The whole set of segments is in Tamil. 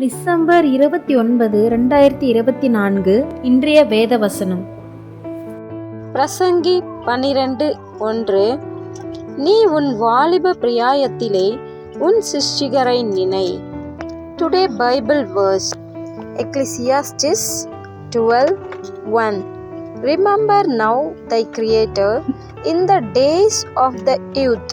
டிசம்பர் இருபத்தி ஒன்பது ரெண்டாயிரத்தி இருபத்தி நான்கு இன்றைய வேத வசனம் பிரசங்கி பன்னிரண்டு ஒன்று நீ உன் வாலிப பிரியாயத்திலே உன் சிருஷ்டிகரை நினை. Today Bible verse Ecclesiastes twelve one remember now thy creator in the days of the youth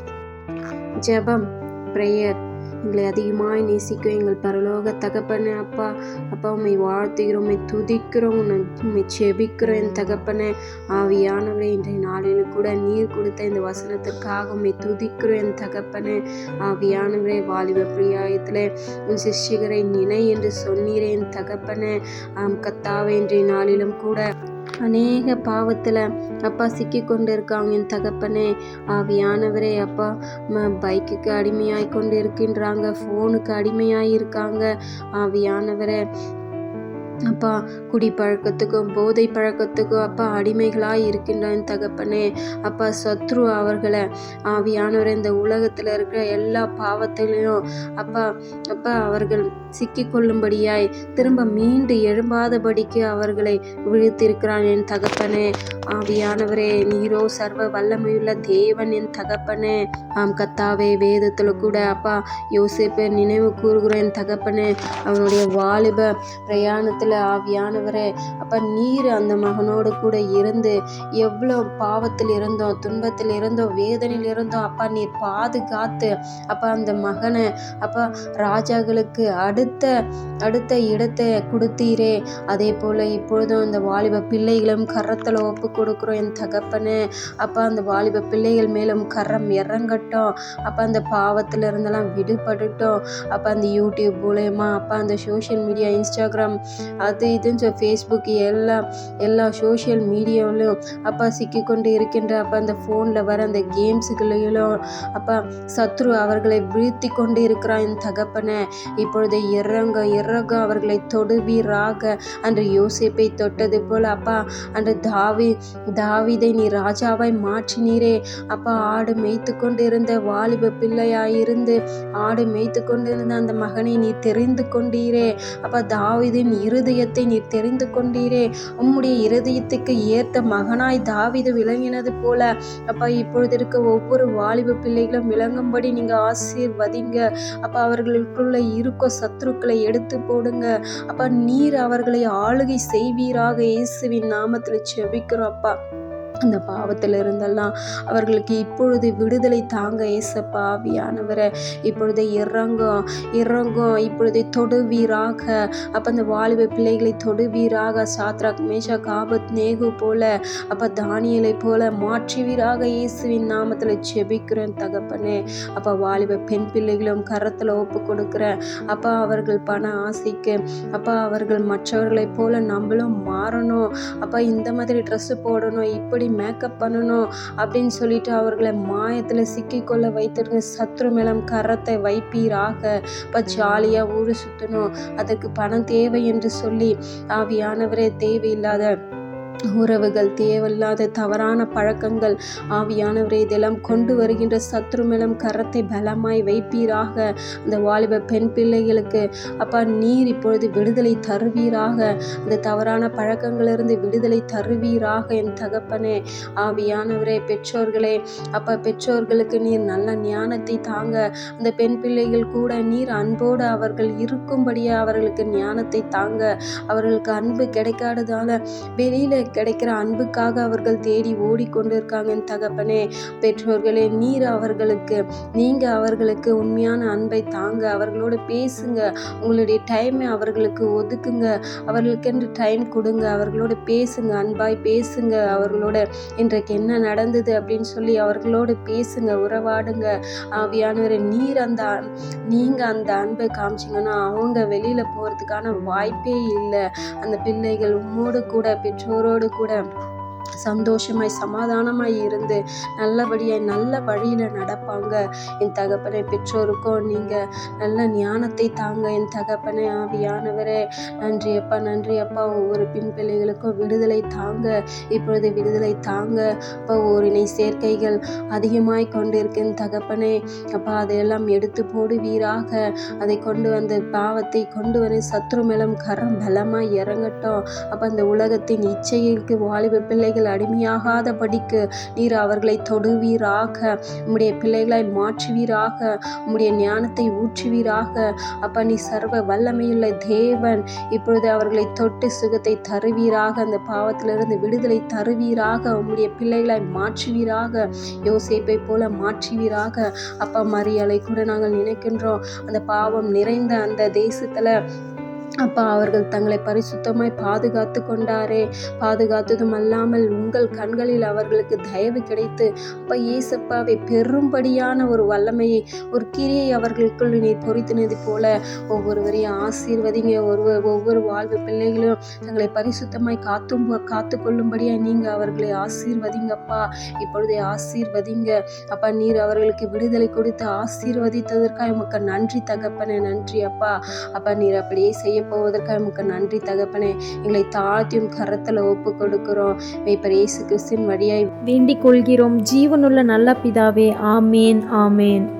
ஜெபம் ப்ரேயர் எங்களை அதிகமாய் நேசிக்கும் எங்கள் பரலோக தகப்பனே அப்பா. அப்பா உண்மை வாழ்த்துகிறோம் உண்மை துதிக்கிறோம் உன்னை உண்மை செபிக்கிறோம் என் தகப்பனே. ஆவியானவரே இன்றைய நாளில் கூட நீர் கொடுத்த இந்த வசனத்திற்காக உண்மை துதிக்கிறோம் என் தகப்பனே. ஆவியானவரே வாலிப பிரியாயத்தில் உன் சிஷ்யகரை நினை என்று சொன்னீரே என் தகப்பனே. ஆம் கத்தாவே இன்றைய நாளிலும் கூட அநேக பாவத்தில் அப்பா சிக்கி கொண்டு இருக்காங்க என் தகப்பனே ஆவியானவரே அப்பா பைக்குக்கு அடிமையாய் கொண்டு இருக்கின்றாங்க ஃபோனுக்கு அடிமையாய் இருக்காங்க ஆவியானவரே அப்பா குடி பழக்கத்துக்கும் போதை பழக்கத்துக்கும் அப்பா அடிமைகளாக இருக்கின்றான் தகப்பனே. அப்பா சத்ரு அவர்களை ஆவியானவர் இந்த உலகத்தில் இருக்கிற எல்லா பாவத்திலையும் அப்பா அப்பா அவர்கள் சிக்கிக்கொள்ளும்படியாய் திரும்ப மீண்டு எழும்பாதபடிக்கு அவர்களை விழுத்திருக்கிறான் என் தகப்பனே. ஆவியானவரே நீரோ சர்வ வல்லமையுள்ள தேவன் என் தகப்பனே. ஆம் கத்தாவே வேதத்தில் கூட அப்பா யோசிப்பு நினைவு கூறுகிறேன் தகப்பனே. அவனுடைய வாலிப பிரயாணத்தில் ஆவியானவரே. அப்போ நீர் அந்த மகனோடு கூட இருந்து எவ்வளோ பாவத்தில் இருந்தோம் துன்பத்தில் இருந்தோம் வேதனையில் இருந்தோம் அப்பா நீர் பாதுகாத்து அப்பா அந்த மகனை அப்பா ராஜாக்களுக்கு அடுத்த அடுத்த இடத்தை கொடுத்தீரே. அதே போல் இப்பொழுதும் அந்த வாலிப பிள்ளைகளும் கரத்தில் ஒப்பு கொடுக்குறோம் என் தகப்பனே. அப்பா அந்த வாலிப பிள்ளைகள் மேலும் கரம் இறங்கட்டும். அப்பா அந்த பாவத்தில் இருந்தெல்லாம் விடுபடட்டும். அப்போ அந்த யூடியூப் மூலயமா அப்பா அந்த சோஷியல் மீடியா இன்ஸ்டாகிராம் அது இதுன்னு சொல்லி ஃபேஸ்புக் எல்லா எல்லா சோஷியல் மீடியாவிலும் அப்பா சிக்கிக்கொண்டு இருக்கின்ற அப்பா அந்த ஃபோனில் வர அந்த கேம்ஸுகளிலும் அப்பா சத்ரு அவர்களை வீழ்த்தி கொண்டு இருக்கிறான் என் தகப்பனை. இப்பொழுது இறங்க இறங்க அவர்களை தொடுவீராக அன்று யோசிப்பை தொட்டது போல் அப்பா அன்று தாவி தாவிதை நீ ராஜாவாய் மாற்றினீரே. அப்பா ஆடு மேய்த்து கொண்டிருந்த வாலிப பிள்ளையாயிருந்து ஆடு மேய்த்து கொண்டிருந்த அந்த மகனை நீ தெரிந்து கொண்டீரே. அப்பா தாவிதின் இருதயத்தை நீ தெரிந்து கொண்டீரே. உம்முடைய இருதயத்துக்கு ஏற்ற மகனாய் தாவிது விளங்கினது போல அப்பா இப்பொழுது இருக்க ஒவ்வொரு வாலிப பிள்ளைகளும் விளங்கும்படி நீங்க ஆசீர்வதிங்க. அப்பா அவர்களுக்குள்ள இருக்க சத்துருக்களை எடுத்து போடுங்க. அப்பா நீர் அவர்களை ஆளுகை செய்வீராக. இயேசுவின் நாமத்தில் செபிக்கிறோம் அப்பா. அந்த பாவத்தில் இருந்தெல்லாம் அவர்களுக்கு இப்பொழுது விடுதலை தாங்க ஏசப்பா ஆவியானவரை. இப்பொழுது இறங்கும் இறங்கும் இப்பொழுது தொடுவீராக. அப்போ அந்த வாலிப பிள்ளைகளை தொடுவீராக. சாத்ராக் மேஷா காபத் நேகு போல அப்போ தானியலை போல மாற்றுவீராக இயேசுவின் நாமத்தில் செபிக்கிறேன் தகப்பனே. அப்போ வாலிப பெண் பிள்ளைகளும் கரத்தில் ஒப்பு கொடுக்குறேன். அப்பா அவர்கள் பண ஆசைக்கு அப்பா அவர்கள் மற்றவர்களைப் போல நம்மளும் மாறணும். அப்பா இந்த மாதிரி ட்ரெஸ்ஸு போடணும். இப்படி மேக்கப் பண்ணணும் அப்படின்னு சொல்லிட்டு அவர்களை மாயத்தில் சிக்கிக்கொள்ள வைத்திருக்க சத்ரு மேலம் கரத்தை வைப்பீராக. இப்போ ஜாலியாக ஊர் சுற்றணும் அதுக்கு பணம் தேவை என்று சொல்லி ஆவியானவரே தேவையில்லாத உறவுகள் தேவையில்லாத தவறான பழக்கங்கள் ஆவியானவரை இதெல்லாம் கொண்டு வருகின்ற சத்ருமலம் கரத்தை பலமாய் வைப்பீராக. அந்த வாலிப பெண் பிள்ளைகளுக்கு அப்பா நீர் இப்பொழுது விடுதலை தருவீராக. அந்த தவறான பழக்கங்களிலிருந்து விடுதலை தருவீராக என் தகப்பனே. ஆவியானவரே பெற்றோர்களே அப்பா பெற்றோர்களுக்கு நீர் நல்ல ஞானத்தை தாங்க. அந்த பெண் பிள்ளைகள் கூட நீர் அன்போடு அவர்கள் இருக்கும்படியே அவர்களுக்கு ஞானத்தை தாங்க. அவர்களுக்கு அன்பு கிடைக்காததால வெளியில கிடைக்கிற அன்புக்காக அவர்கள் தேடி ஓடிக்கொண்டிருக்காங்க தகப்பனே. பெற்றோர்களே நீர் அவர்களுக்கு நீங்க அவர்களுக்கு உண்மையான அன்பை தாங்க. அவர்களோட பேசுங்க. உங்களுடைய டைமை அவர்களுக்கு ஒதுக்குங்க. அவர்களுக்கென்று டைம் கொடுங்க. அவர்களோட பேசுங்க. அன்பாய் பேசுங்க. அவர்களோட இன்றைக்கு என்ன நடந்தது அப்படின்னு சொல்லி அவர்களோடு பேசுங்க. உறவாடுங்க. ஆவியானவரை நீர் அந்த அன்- நீங்க அந்த அன்பை காமிச்சிங்கன்னா அவங்க வெளியில போறதுக்கான வாய்ப்பே இல்லை. அந்த பிள்ளைகள் உம்மோடு கூட பெற்றோரோடு கூட சந்தோஷமாய் சமாதானமாய் இருந்து நல்லபடியாய் நல்ல வழியில் நடப்பாங்க. என் தகப்பனை பெற்றோருக்கும் நீங்கள் நல்ல ஞானத்தை தாங்க. என் தகப்பனை ஆவியானவரே நன்றி அப்பா நன்றி அப்பா. ஒவ்வொரு பின் பிள்ளைகளுக்கும் விடுதலை தாங்க. இப்பொழுது விடுதலை தாங்க. அப்பா ஓரினை சேர்க்கைகள் அதிகமாய் கொண்டிருக்கேன் தகப்பனே அப்பா அதையெல்லாம் எடுத்து போடுவீராக. அதை கொண்டு வந்த பாவத்தை கொண்டு வர சத்ரு மேலம் கரம் பலமாய் இறங்கட்டும். அப்போ அந்த உலகத்தின் இச்சைக்கு வாலிப பிள்ளைகள் அடிமையாகாத படிக்கு நீர் அவர்களை தொடுவீராக. உம்முடைய பிள்ளைகளை மாற்றுவீராக. உம்முடைய ஞானத்தை ஊற்றுவீராக. அப்பா நீ சர்வ வல்லமையுள்ள தேவன். இப்பொழுது அவர்களை தொட்டு சுகத்தை தருவீராக. அந்த பாவத்திலிருந்து விடுதலை தருவீராக. உம்முடைய பிள்ளைகளை மாற்றுவீராக. யோசிப்பை போல மாற்றுவீராக. அப்பா மரியாதை கூட நாங்கள் நினைக்கின்றோம். அந்த பாவம் நிறைந்த அந்த தேசத்துல அப்பா அவர்கள் தங்களை பரிசுத்தமாய் பாதுகாத்து கொண்டாரே. பாதுகாத்ததும் அல்லாமல் உங்கள் கண்களில் அவர்களுக்கு தயவு கிடைத்து அப்பா ஏசப்பாவை பெரும்படியான ஒரு வல்லமையை ஒரு கிரியை அவர்களுக்குள் நீ பொறித்தினது போல ஒவ்வொருவரையும் ஆசீர்வதிங்க. ஒருவர் ஒவ்வொரு வாழ்வு பிள்ளைகளும் தங்களை பரிசுத்தமாய் காத்தும் காத்து கொள்ளும்படியாக நீங்கள் அவர்களை ஆசீர்வதிங்கப்பா இப்பொழுதே ஆசீர்வதிங்க. அப்பா நீர் அவர்களுக்கு விடுதலை கொடுத்து ஆசீர்வதித்ததற்காக உமக்கு நன்றி தகப்பனே நன்றி அப்பா. அப்பா நீர் அப்படியே செய்ய போவதற்காக உமக்கு நன்றி தகப்பனே. எங்களை தாழ்த்தியும் கரத்தில் ஒப்பு கொடுக்கிறோம். மேய்ப்பர் இயேசு கிறிஸ்தின் வழியாய் வேண்டிக் கொள்கிறோம். ஜீவனுள்ள நல்ல பிதாவே ஆமேன் ஆமேன்.